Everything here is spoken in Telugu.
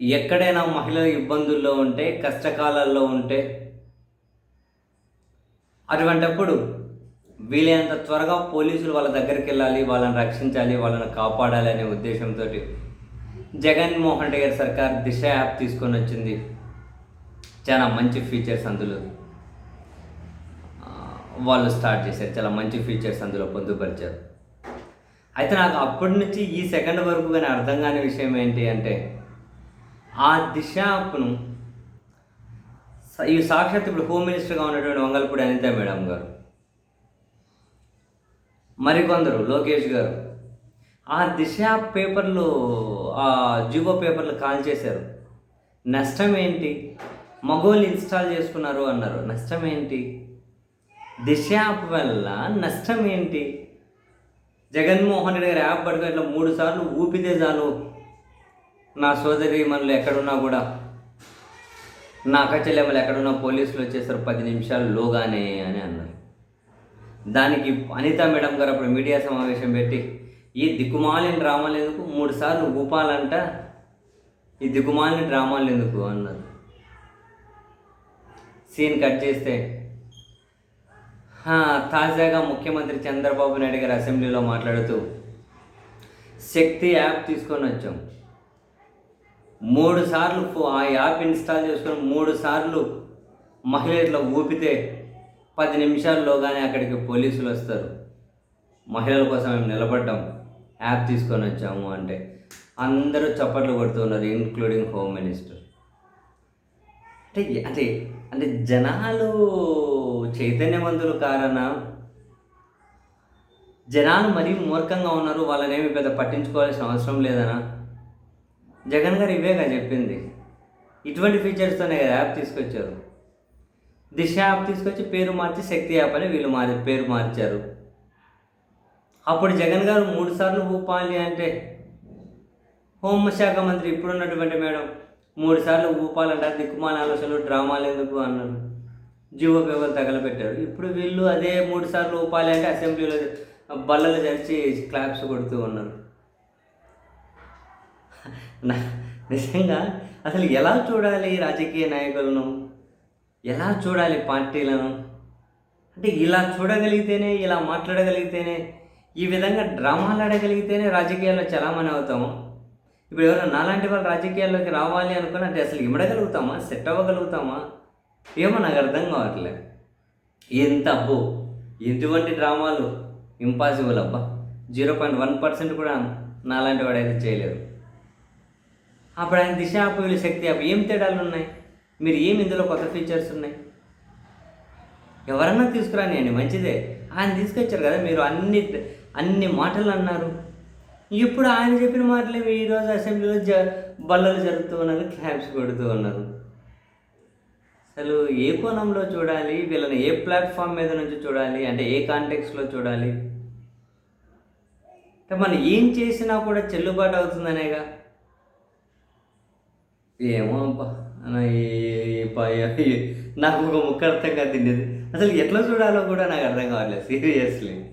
ఎక్కడైనా మహిళలు ఇబ్బందుల్లో ఉంటే కష్టకాలాల్లో ఉంటే అటువంటప్పుడు వీలైనంత త్వరగా పోలీసులు వాళ్ళ దగ్గరికి వెళ్ళాలి వాళ్ళని రక్షించాలి వాళ్ళని కాపాడాలి అనే ఉద్దేశంతో జగన్మోహన్ రెడ్డి గారి సర్కార్ దిశ యాప్ తీసుకొని వచ్చింది. చాలా మంచి ఫీచర్స్ అందులో. వాళ్ళు స్టార్ట్ చేశారు. చాలా మంచి ఫీచర్స్ అందులో పొందుపరిచారు. అయితే నాకు అప్పటి నుంచి ఈ సెకండ్ వరకు కానీ అర్థం కాని విషయం ఏంటి అంటే ఆ దిశ యాప్ను ఈ సాక్షాత్ ఇప్పుడు హోమ్ మినిస్టర్గా ఉన్నటువంటి వంగల్పూడి అనిత మేడం గారు మరికొందరు లోకేష్ గారు ఆ దిశ పేపర్లు ఆ జిగో పేపర్లు కాల్ చేశారు. నష్టం ఏంటి? మగోళ్ళు ఇన్స్టాల్ చేసుకున్నారు అన్నారు. నష్టం ఏంటి? దిశ యాప్ వల్ల నష్టం ఏంటి? జగన్మోహన్ రెడ్డి గారి యాప్ పట్టుకొని ఇట్లా మూడు సార్లు ఊపితే చాలు. నా సోదరి మనలు ఎక్కడున్నా కూడా నా అక్కచెల్లెమ్మలు ఎక్కడున్నా పోలీసులు వచ్చేసారు పది నిమిషాలు లోగానే అని అన్నారు. దానికి అనిత మేడం గారు అప్పుడు మీడియా సమావేశం పెట్టి ఈ దిక్కుమాలిన డ్రామాలు ఎందుకు? మూడు సార్లు ఊపాలంట ఈ దిక్కుమాలిన డ్రామాలు ఎందుకు? అన్నారు. సీన్ కట్ చేస్తే తాజాగా ముఖ్యమంత్రి చంద్రబాబు నాయుడు గారు అసెంబ్లీలో మాట్లాడుతూ శక్తి యాప్ తీసుకొని వచ్చాం. మూడు సార్లు ఆ యాప్ ఇన్స్టాల్ చేసుకొని మూడు సార్లు మహిళ ఇట్లా ఊపితే పది నిమిషాల్లోగానే అక్కడికి పోలీసులు వస్తారు. మహిళల కోసం మేము నిలబడ్డాం. యాప్ తీసుకొని వచ్చాము అంటే అందరూ చప్పట్లు కొడుతున్నారు ఇంక్లూడింగ్ హోమ్ మినిస్టర్ అంటే అంటే అంటే జనాలు చైతన్యవంతులు కారణ జనాలు మరీ మూర్ఖంగా ఉన్నారు వాళ్ళనేమి పెద్ద పట్టించుకోవాల్సిన అవసరం లేదనా? జగన్ గారు ఇవేగా చెప్పింది. ఇటువంటి ఫీచర్స్తోనే కదా యాప్ తీసుకొచ్చారు. దిశ యాప్ తీసుకొచ్చి పేరు మార్చి శక్తి యాప్ అని వీళ్ళు మారి పేరు మార్చారు. అప్పుడు జగన్ గారు మూడుసార్లు ఊపాలి అంటే హోంశాఖ మంత్రి ఇప్పుడున్నటువంటి మేడం మూడుసార్లు సార్లు దిక్కుమాల ఆలోచనలు డ్రామాలు ఎందుకు అన్నారు. జీవో పేపర్ తగలబెట్టారు. ఇప్పుడు వీళ్ళు అదే మూడు సార్లు ఊపాలి అంటే అసెంబ్లీలో బల్లలు జరిచి క్లాప్స్ కొడుతూ ఉన్నారు. నిజంగా అసలు ఎలా చూడాలి రాజకీయ నాయకులను? ఎలా చూడాలి పార్టీలను? అంటే ఇలా చూడగలిగితేనే ఇలా మాట్లాడగలిగితేనే ఈ విధంగా డ్రామాలు ఆడగలిగితేనే రాజకీయాల్లో చలామణి అవుతాము. ఇప్పుడు ఎవరైనా నాలాంటి వాళ్ళు రాజకీయాల్లోకి రావాలి అనుకుని అంటే అసలు ఇమడగలుగుతామా? సెట్ అవ్వగలుగుతామా? ఏమో నాకు అర్థం కావట్లే. ఎంత అబ్బో ఎటువంటి డ్రామాలు ఇంపాసిబుల్ అబ్బా. జీరో పాయింట్ వన్ పర్సెంట్ కూడా నాలాంటి వాడైతే చేయలేరు. అప్పుడు ఆయన దిశ యాప్ శక్తి అప్పుడు ఏం తేడాలు ఉన్నాయి? మీరు ఏం ఇందులో కొత్త ఫీచర్స్ ఉన్నాయి? ఎవరన్నా తీసుకురానియండి మంచిదే. ఆయన తీసుకొచ్చారు కదా మీరు అన్ని అన్ని మాటలు అన్నారు. ఇప్పుడు ఆయన చెప్పిన మాటలే ఈరోజు అసెంబ్లీలో జ బల్లలు జరుగుతూ ఉన్నారు క్లాప్స్ కొడుతూ ఉన్నారు. అసలు ఏ కోణంలో చూడాలి? వీళ్ళని ఏ ప్లాట్ఫామ్ మీద నుంచి చూడాలి? అంటే ఏ కాంటెక్స్లో చూడాలి? మనం ఏం చేసినా కూడా చెల్లుబాటు అవుతుందనేగా. ఏమో అబ్బా ఈ- నాకు ఒక ముక్క అర్థం కాదు తిండేది అసలు ఎట్లా చూడాలో కూడా నాకు అర్థం కావట్లేదు సీరియస్లీ.